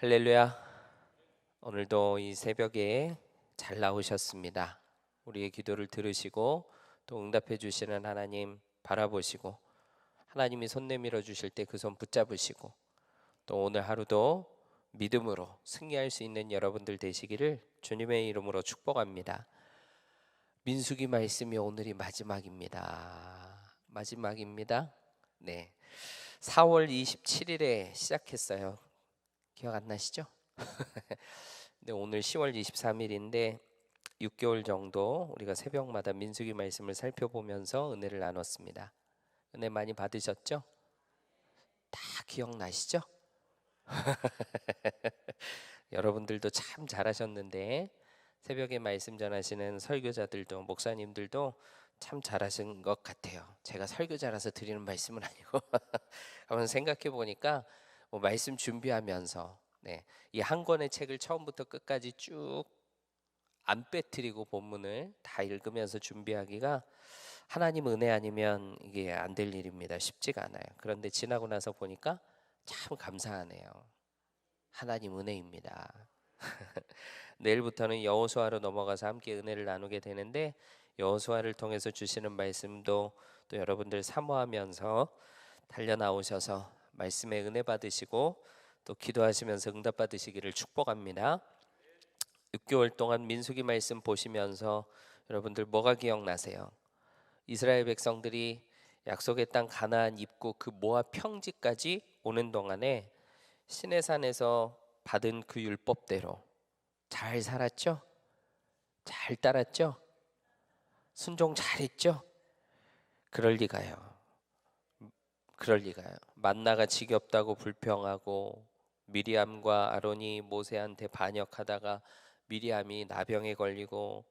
할렐루야. 오늘도 이 새벽에 잘 나오셨습니다. 우리의 기도를 들으시고 또 응답해 주시는 하나님 바라보시고 하나님이 손 내밀어 주실 때 그 손 붙잡으시고 또 오늘 하루도 믿음으로 승리할 수 있는 여러분들 되시기를 주님의 이름으로 축복합니다. 민수기 말씀이 오늘이 마지막입니다. 마지막입니다. 네. 4월 27일에 시작했어요. 기억 안 나시죠? 근데 오늘 10월 23일인데 6개월 정도 우리가 새벽마다 민수기 말씀을 살펴보면서 은혜를 나눴습니다. 은혜 많이 받으셨죠? 다 기억나시죠? 여러분들도 참 잘하셨는데 새벽에 말씀 전하시는 설교자들도 목사님들도 참 잘하신 것 같아요. 제가 설교자라서 드리는 말씀은 아니고 한번 생각해 보니까 뭐 말씀 준비하면서 네, 이 한 권의 책을 처음부터 끝까지 쭉 안 빼뜨리고 본문을 다 읽으면서 준비하기가 하나님 은혜 아니면 이게 안 될 일입니다. 쉽지가 않아요. 그런데 지나고 나서 보니까 참 감사하네요. 하나님 은혜입니다. 내일부터는 여호수아로 넘어가서 함께 은혜를 나누게 되는데 여호수아를 통해서 주시는 말씀도 또 여러분들 사모하면서 달려 나오셔서 말씀에 은혜 받으시고 또 기도하시면서 응답 받으시기를 축복합니다. 6개월 동안 민수기 말씀 보시면서 여러분들 뭐가 기억나세요? 이스라엘 백성들이 약속의 땅 가나안 입구 그 모압 평지까지 오는 동안에 시내산에서 받은 그 율법대로 잘 살았죠? 잘 따랐죠? 순종 잘했죠? 그럴 리가요. 그럴 리가요. 만나가 지겹다고 불평하고 미리암과 아론이 모세한테 반역하다가 미리암이 나병에 걸리고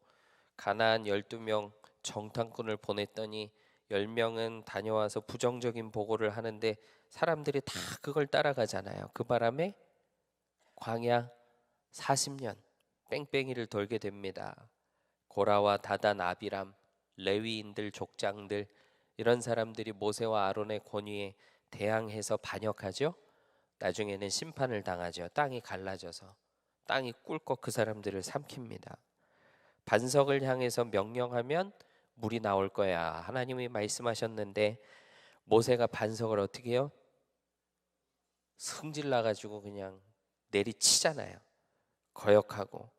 가나안 12명 정탐꾼을 보냈더니 10명은 다녀와서 부정적인 보고를 하는데 사람들이 다 그걸 따라가잖아요. 그 바람에 광야 40년 뺑뺑이를 돌게 됩니다. 고라와 다단 아비람 레위인들 족장들 이런 사람들이 모세와 아론의 권위에 대항해서 반역하죠. 나중에는 심판을 당하죠. 땅이 갈라져서 땅이 꿀꺽 그 사람들을 삼킵니다. 반석을 향해서 명령하면 물이 나올 거야. 하나님이 말씀하셨는데 모세가 반석을 어떻게 해요? 승질 나가지고 그냥 내리치잖아요. 거역하고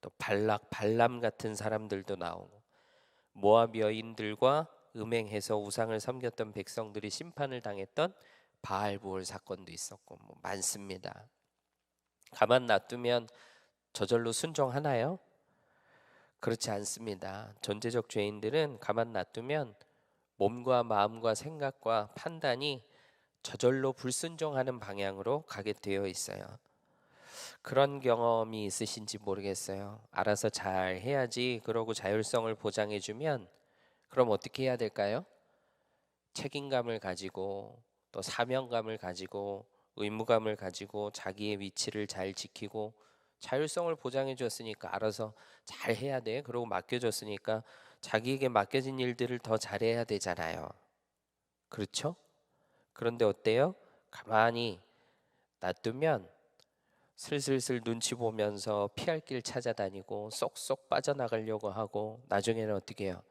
또 발락 발람 같은 사람들도 나오고 모압 여인들과 음행해서 우상을 섬겼던 백성들이 심판을 당했던 바알부올 사건도 있었고 뭐 많습니다. 가만 놔두면 저절로 순종하나요? 그렇지 않습니다. 존재적 죄인들은 가만 놔두면 몸과 마음과 생각과 판단이 저절로 불순종하는 방향으로 가게 되어 있어요. 그런 경험이 있으신지 모르겠어요. 알아서 잘 해야지 그러고 자율성을 보장해 주면 그럼 어떻게 해야 될까요? 책임감을 가지고 또 사명감을 가지고 의무감을 가지고 자기의 위치를 잘 지키고 자율성을 보장해 줬으니까 알아서 잘 해야 돼. 그러고 맡겨 줬으니까 자기에게 맡겨진 일들을 더 잘해야 되잖아요. 그렇죠? 그런데 어때요? 가만히 놔두면 슬슬슬 눈치 보면서 피할 길 찾아다니고 쏙쏙 빠져나가려고 하고 나중에는 어떻게 해요?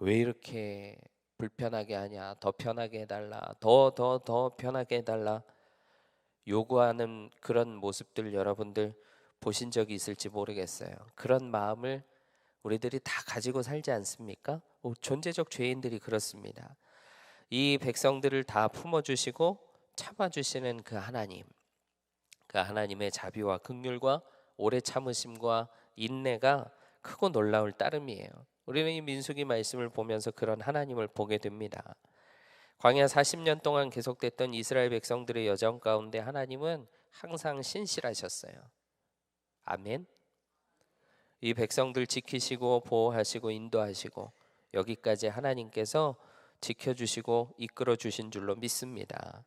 왜 이렇게 불편하게 하냐? 더 편하게 해달라. 더 더 더 편하게 해달라. 요구하는 그런 모습들 여러분들 보신 적이 있을지 모르겠어요. 그런 마음을 우리들이 다 가지고 살지 않습니까? 존재적 죄인들이 그렇습니다. 이 백성들을 다 품어주시고 참아주시는 그 하나님, 그 하나님의 자비와 극률과 오래 참으심과 인내가 크고 놀라울 따름이에요. 우리는 이 민수기 말씀을 보면서 그런 하나님을 보게 됩니다. 광야 40년 동안 계속됐던 이스라엘 백성들의 여정 가운데 하나님은 항상 신실하셨어요. 아멘. 이 백성들 지키시고 보호하시고 인도하시고 여기까지 하나님께서 지켜주시고 이끌어 주신 줄로 믿습니다.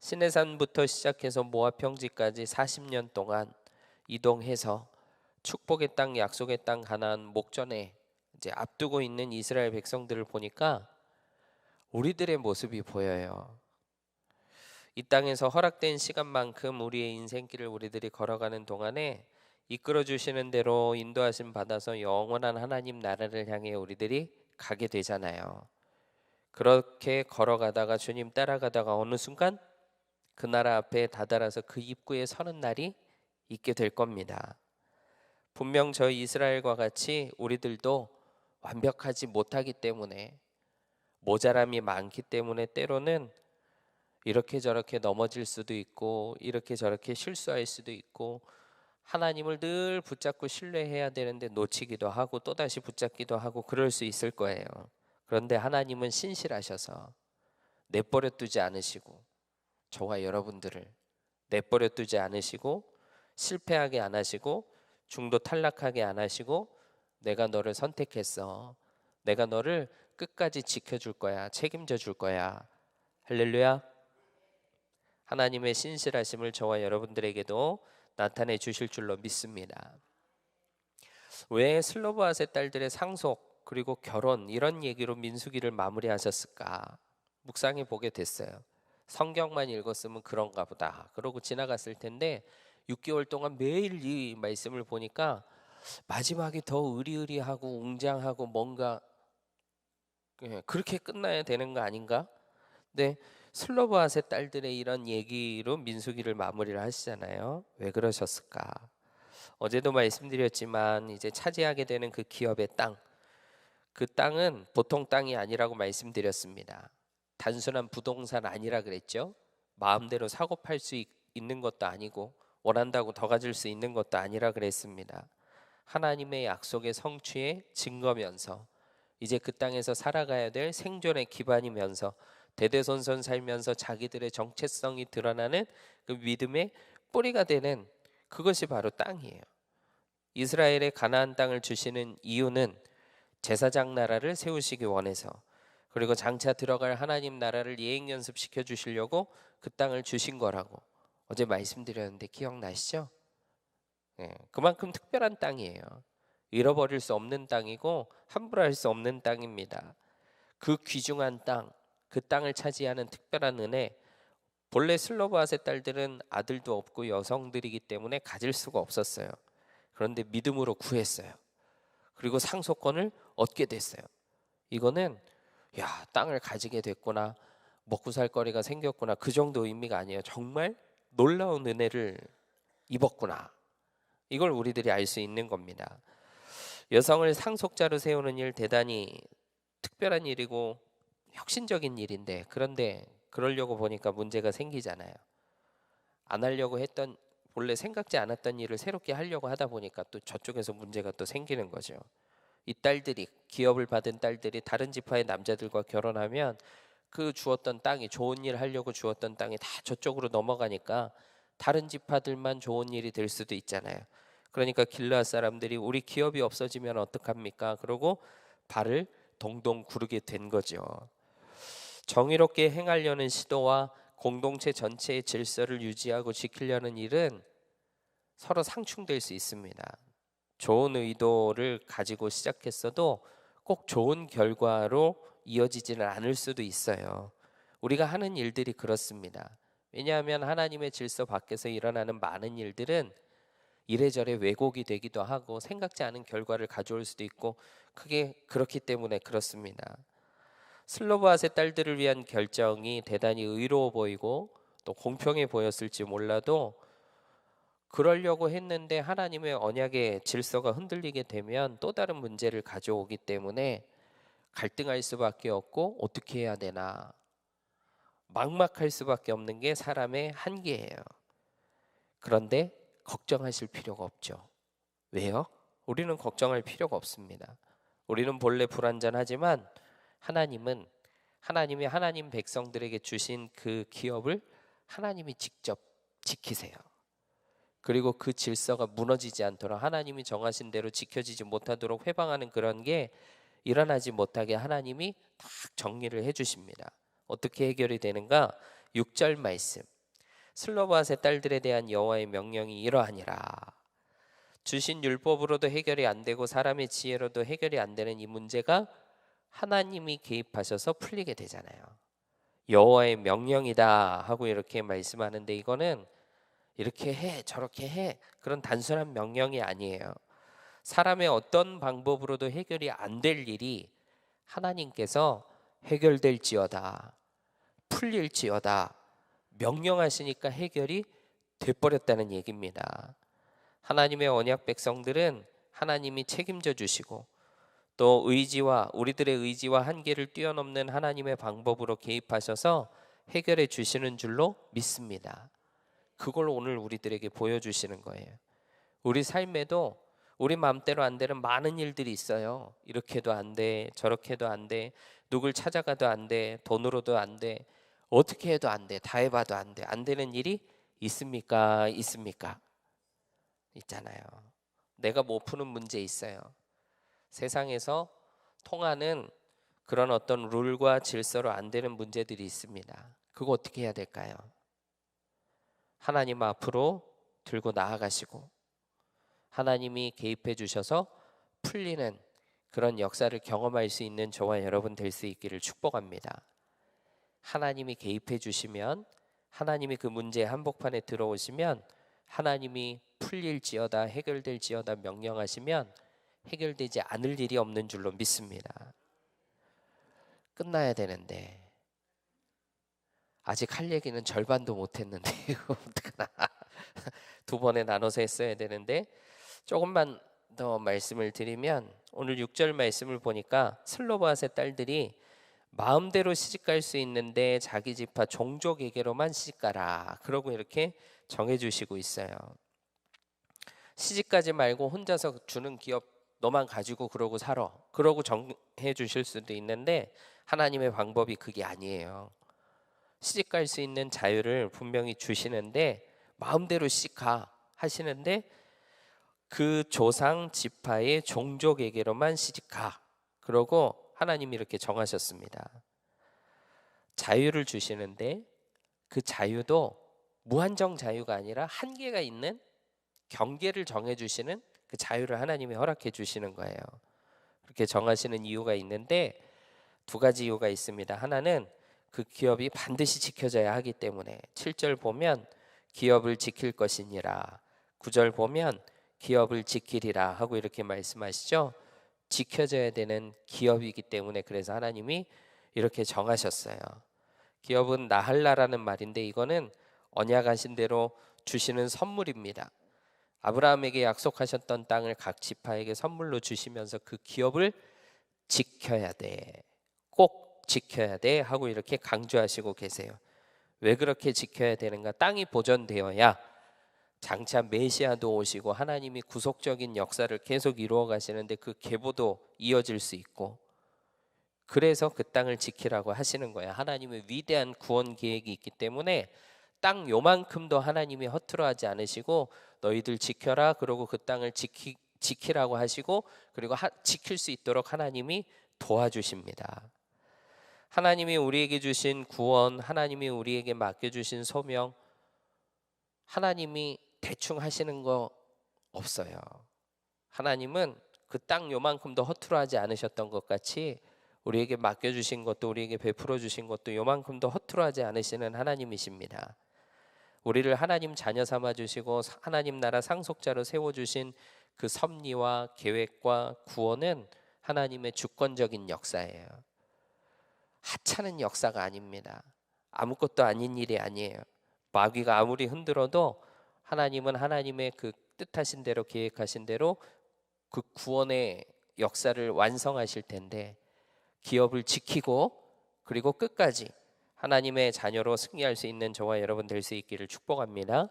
시내산부터 시작해서 모압 평지까지 40년 동안 이동해서 축복의 땅, 약속의 땅 가나안 목전에 이제 앞두고 있는 이스라엘 백성들을 보니까 우리들의 모습이 보여요. 이 땅에서 허락된 시간만큼 우리의 인생길을 우리들이 걸어가는 동안에 이끌어 주시는 대로 인도하심 받아서 영원한 하나님 나라를 향해 우리들이 가게 되잖아요. 그렇게 걸어가다가 주님 따라가다가 어느 순간 그 나라 앞에 다다라서 그 입구에 서는 날이 있게 될 겁니다. 분명 저희 이스라엘과 같이 우리들도 완벽하지 못하기 때문에 모자람이 많기 때문에 때로는 이렇게 저렇게 넘어질 수도 있고 이렇게 저렇게 실수할 수도 있고 하나님을 늘 붙잡고 신뢰해야 되는데 놓치기도 하고 또다시 붙잡기도 하고 그럴 수 있을 거예요. 그런데 하나님은 신실하셔서 내버려 두지 않으시고 저와 여러분들을 내버려 두지 않으시고 실패하게 안 하시고 중도 탈락하게 안 하시고 내가 너를 선택했어. 내가 너를 끝까지 지켜줄 거야. 책임져 줄 거야. 할렐루야. 하나님의 신실하심을 저와 여러분들에게도 나타내 주실 줄로 믿습니다. 왜 슬로바앗의 딸들의 상속 그리고 결혼 이런 얘기로 민수기를 마무리하셨을까? 묵상해 보게 됐어요. 성경만 읽었으면 그런가 보다. 그러고 지나갔을 텐데 6개월 동안 매일 이 말씀을 보니까 마지막에 더 의리의리하고 웅장하고 뭔가 예, 그렇게 끝나야 되는 거 아닌가? 네, 슬로바앗의 딸들의 이런 얘기로 민수기를 마무리를 하시잖아요. 왜 그러셨을까? 어제도 말씀드렸지만 이제 차지하게 되는 그 기업의 땅, 그 땅은 보통 땅이 아니라고 말씀드렸습니다. 단순한 부동산 아니라 그랬죠. 마음대로 사고 팔 수 있는 것도 아니고 원한다고 더 가질 수 있는 것도 아니라 그랬습니다. 하나님의 약속의 성취의 증거면서 이제 그 땅에서 살아가야 될 생존의 기반이면서 대대손손 살면서 자기들의 정체성이 드러나는 그 믿음의 뿌리가 되는 그것이 바로 땅이에요. 이스라엘의 가나안 땅을 주시는 이유는 제사장 나라를 세우시기 원해서 그리고 장차 들어갈 하나님 나라를 예행 연습시켜 주시려고 그 땅을 주신 거라고 어제 말씀드렸는데 기억나시죠? 네, 그만큼 특별한 땅이에요. 잃어버릴 수 없는 땅이고 함부로 할 수 없는 땅입니다. 그 귀중한 땅, 그 땅을 차지하는 특별한 은혜. 본래 슬로바스의 딸들은 아들도 없고 여성들이기 때문에 가질 수가 없었어요. 그런데 믿음으로 구했어요. 그리고 상속권을 얻게 됐어요. 이거는 야 땅을 가지게 됐구나 먹고 살 거리가 생겼구나 그 정도 의미가 아니에요. 정말 놀라운 은혜를 입었구나. 이걸 우리들이 알 수 있는 겁니다. 여성을 상속자로 세우는 일 대단히 특별한 일이고 혁신적인 일인데 그런데 그러려고 보니까 문제가 생기잖아요. 안 하려고 했던 본래 생각지 않았던 일을 새롭게 하려고 하다 보니까 또 저쪽에서 문제가 또 생기는 거죠. 이 딸들이 기업을 받은 딸들이 다른 지파의 남자들과 결혼하면 그 주었던 땅이 좋은 일 하려고 주었던 땅이 다 저쪽으로 넘어가니까 다른 지파들만 좋은 일이 될 수도 있잖아요. 그러니까 길라 사람들이 우리 기업이 없어지면 어떡합니까? 그러고 발을 동동 구르게 된 거죠. 정의롭게 행하려는 시도와 공동체 전체의 질서를 유지하고 지키려는 일은 서로 상충될 수 있습니다. 좋은 의도를 가지고 시작했어도 꼭 좋은 결과로 이어지지는 않을 수도 있어요. 우리가 하는 일들이 그렇습니다. 왜냐하면 하나님의 질서 밖에서 일어나는 많은 일들은 이래저래 왜곡이 되기도 하고 생각지 않은 결과를 가져올 수도 있고 그게 그렇기 때문에 그렇습니다. 슬로바스의 딸들을 위한 결정이 대단히 의로워 보이고 또 공평해 보였을지 몰라도 그러려고 했는데 하나님의 언약의 질서가 흔들리게 되면 또 다른 문제를 가져오기 때문에 갈등할 수밖에 없고 어떻게 해야 되나 막막할 수밖에 없는 게 사람의 한계예요. 그런데 걱정하실 필요가 없죠. 왜요? 우리는 걱정할 필요가 없습니다. 우리는 본래 불완전하지만 하나님은 하나님이 하나님 백성들에게 주신 그 기업을 하나님이 직접 지키세요. 그리고 그 질서가 무너지지 않도록 하나님이 정하신 대로 지켜지지 못하도록 회방하는 그런 게 일어나지 못하게 하나님이 딱 정리를 해 주십니다. 어떻게 해결이 되는가? 6절 말씀. 슬로바스의 딸들에 대한 여호와의 명령이 이러하니라. 주신 율법으로도 해결이 안 되고 사람의 지혜로도 해결이 안 되는 이 문제가 하나님이 개입하셔서 풀리게 되잖아요. 여호와의 명령이다 하고 이렇게 말씀하는데 이거는 이렇게 해 저렇게 해 그런 단순한 명령이 아니에요. 사람의 어떤 방법으로도 해결이 안 될 일이 하나님께서 해결될지어다 풀릴지어다 명령하시니까 해결이 돼버렸다는 얘기입니다. 하나님의 언약 백성들은 하나님이 책임져 주시고 또 의지와 우리들의 의지와 한계를 뛰어넘는 하나님의 방법으로 개입하셔서 해결해 주시는 줄로 믿습니다. 그걸 오늘 우리들에게 보여주시는 거예요. 우리 삶에도 우리 마음대로 안 되는 많은 일들이 있어요. 이렇게도 안 돼, 저렇게도 안 돼, 누굴 찾아가도 안 돼, 돈으로도 안 돼, 어떻게 해도 안 돼, 다 해봐도 안 돼, 안 되는 일이 있습니까? 있습니까? 있잖아요. 내가 못 푸는 문제 있어요. 세상에서 통하는 그런 어떤 룰과 질서로 안 되는 문제들이 있습니다. 그거 어떻게 해야 될까요? 하나님 앞으로 들고 나아가시고 하나님이 개입해 주셔서 풀리는 그런 역사를 경험할 수 있는 저와 여러분 될 수 있기를 축복합니다. 하나님이 개입해 주시면 하나님이 그 문제의 한복판에 들어오시면 하나님이 풀릴지어다 해결될지어다 명령하시면 해결되지 않을 일이 없는 줄로 믿습니다. 끝나야 되는데 아직 할 얘기는 절반도 못 했는데 어떡하나 두 번에 나눠서 했어야 되는데 조금만 더 말씀을 드리면 오늘 6절 말씀을 보니까 슬로바스의 딸들이 마음대로 시집갈 수 있는데 자기 집화 종족에게로만 시집가라 그러고 이렇게 정해 주시고 있어요. 시집가지 말고 혼자서 주는 기업 너만 가지고 그러고 살아. 그러고 정해 주실 수도 있는데 하나님의 방법이 그게 아니에요. 시집 갈 수 있는 자유를 분명히 주시는데 마음대로 시집가 하시는데 그 조상 지파의 종족에게로만 시집가. 그러고 하나님이 이렇게 정하셨습니다. 자유를 주시는데 그 자유도 무한정 자유가 아니라 한계가 있는 경계를 정해 주시는 그 자유를 하나님이 허락해 주시는 거예요. 그렇게 정하시는 이유가 있는데 두 가지 이유가 있습니다. 하나는 그 기업이 반드시 지켜져야 하기 때문에 7절 보면 기업을 지킬 것이니라. 9절 보면 기업을 지키리라 하고 이렇게 말씀하시죠. 지켜져야 되는 기업이기 때문에 그래서 하나님이 이렇게 정하셨어요. 기업은 나할라라는 말인데 이거는 언약하신 대로 주시는 선물입니다. 아브라함에게 약속하셨던 땅을 각 지파에게 선물로 주시면서 그 기업을 지켜야 돼. 꼭 지켜야 돼 하고 이렇게 강조하시고 계세요. 왜 그렇게 지켜야 되는가? 땅이 보존되어야 장차 메시아도 오시고 하나님이 구속적인 역사를 계속 이루어 가시는데 그 계보도 이어질 수 있고 그래서 그 땅을 지키라고 하시는 거예요. 하나님의 위대한 구원 계획이 있기 때문에 땅 요만큼도 하나님이 허투루 하지 않으시고 너희들 지켜라 그러고 그 땅을 지키, 지키라고 하시고 그리고 하, 지킬 수 있도록 하나님이 도와주십니다. 하나님이 우리에게 주신 구원, 하나님이 우리에게 맡겨 주신 소명 하나님이 대충 하시는 거 없어요. 하나님은 그 땅 요만큼도 허투루하지 않으셨던 것 같이 우리에게 맡겨 주신 것도 우리에게 베풀어 주신 것도 요만큼도 허투루하지 않으시는 하나님이십니다. 우리를 하나님 자녀 삼아 주시고 하나님 나라 상속자로 세워 주신 그 섭리와 계획과 구원은 하나님의 주권적인 역사예요. 하찮은 역사가 아닙니다. 아무것도 아닌 일이 아니에요. 마귀가 아무리 흔들어도 하나님은 하나님의 그 뜻하신 대로 계획하신 대로 그 구원의 역사를 완성하실 텐데 기업을 지키고 그리고 끝까지 하나님의 자녀로 승리할 수 있는 저와 여러분 될 수 있기를 축복합니다.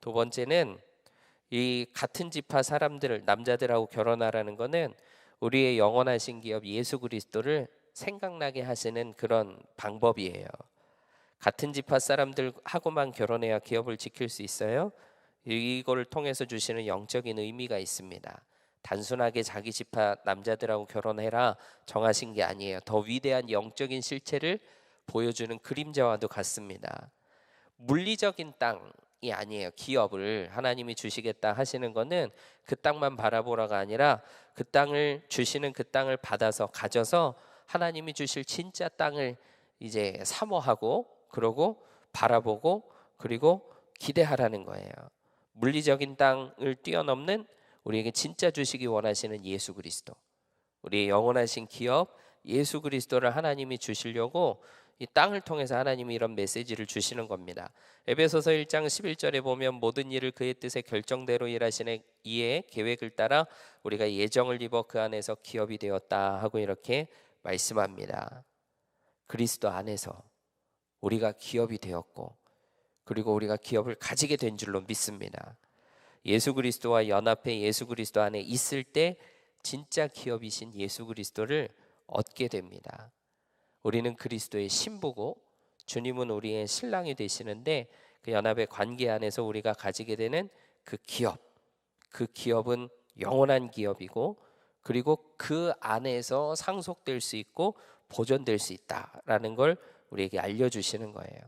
두 번째는 이 같은 지파 사람들을 남자들하고 결혼하라는 것은 우리의 영원하신 기업 예수 그리스도를 생각나게 하시는 그런 방법이에요. 같은 지파 사람들하고만 결혼해야 기업을 지킬 수 있어요. 이거를 통해서 주시는 영적인 의미가 있습니다. 단순하게 자기 지파 남자들하고 결혼해라 정하신 게 아니에요. 더 위대한 영적인 실체를 보여주는 그림자와도 같습니다. 물리적인 땅이 아니에요. 기업을 하나님이 주시겠다 하시는 것은 그 땅만 바라보라가 아니라 그 땅을 주시는 그 땅을 받아서 가져서 하나님이 주실 진짜 땅을 이제 사모하고 그러고 바라보고 그리고 기대하라는 거예요. 물리적인 땅을 뛰어넘는 우리에게 진짜 주시기 원하시는 예수 그리스도. 우리의 영원하신 기업 예수 그리스도를 하나님이 주시려고 이 땅을 통해서 하나님이 이런 메시지를 주시는 겁니다. 에베소서 1장 11절에 보면 모든 일을 그의 뜻의 결정대로 일하시는 이의 계획을 따라 우리가 예정을 입어 그 안에서 기업이 되었다 하고 이렇게 말씀합니다. 그리스도 안에서 우리가 기업이 되었고 그리고 우리가 기업을 가지게 된 줄로 믿습니다. 예수 그리스도와 연합해 예수 그리스도 안에 있을 때 진짜 기업이신 예수 그리스도를 얻게 됩니다. 우리는 그리스도의 신부고 주님은 우리의 신랑이 되시는데 그 연합의 관계 안에서 우리가 가지게 되는 그 기업, 그 기업은 영원한 기업이고 그리고 그 안에서 상속될 수 있고 보존될 수 있다라는 걸 우리에게 알려주시는 거예요.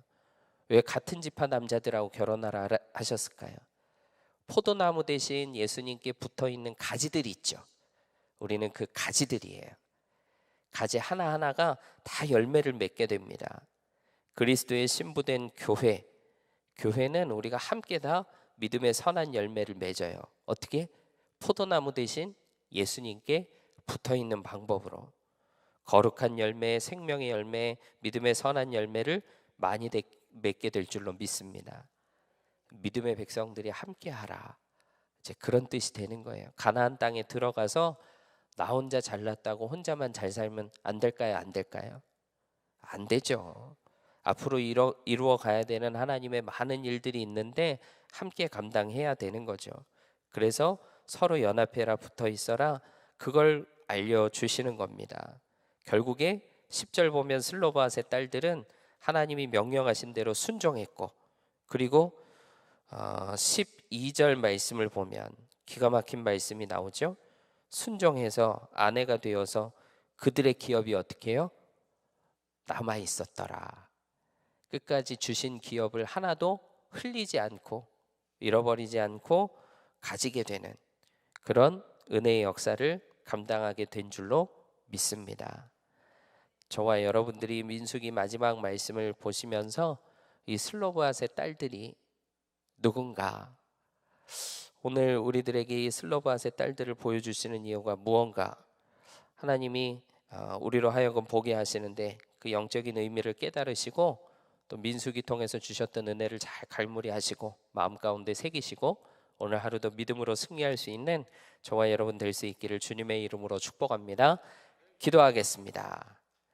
왜 같은 지파 남자들하고 결혼하라 하셨을까요? 포도나무 대신 예수님께 붙어 있는 가지들이 있죠. 우리는 그 가지들이에요. 가지 하나하나가 다 열매를 맺게 됩니다. 그리스도의 신부된 교회, 교회는 우리가 함께 다 믿음의 선한 열매를 맺어요. 어떻게? 포도나무 대신 예수님께 붙어 있는 방법으로 거룩한 열매, 생명의 열매, 믿음의 선한 열매를 많이 맺게 될 줄로 믿습니다. 믿음의 백성들이 함께 하라. 이제 그런 뜻이 되는 거예요. 가나안 땅에 들어가서 나 혼자 잘났다고 혼자만 잘 살면 안 될까요? 안 될까요? 안 되죠. 앞으로 이뤄, 이루어 가야 되는 하나님의 많은 일들이 있는데 함께 감당해야 되는 거죠. 그래서 서로 연합해라 붙어 있어라 그걸 알려 주시는 겁니다. 결국에 10절 보면 슬로바스의 딸들은 하나님이 명령하신 대로 순종했고 그리고 어, 12절 말씀을 보면 기가 막힌 말씀이 나오죠. 순종해서 아내가 되어서 그들의 기업이 어떻게 해요? 남아 있었더라. 끝까지 주신 기업을 하나도 흘리지 않고 잃어버리지 않고 가지게 되는 그런 은혜의 역사를 감당하게 된 줄로 믿습니다. 저와 여러분들이 민수기 마지막 말씀을 보시면서 이 슬로브앗의 딸들이 누군가 오늘 우리들에게 이 슬로바스의 딸들을 보여주시는 이유가 무언가 하나님이 어, 우리로 하여금 보게 하시는데 그 영적인 의미를 깨달으시고 또 민수기 통해서 주셨던 은혜를 잘 갈무리하시고 마음 가운데 새기시고 오늘 하루도 믿음으로 승리할 수 있는 저와 여러분 될 수 있기를 주님의 이름으로 축복합니다. 기도하겠습니다.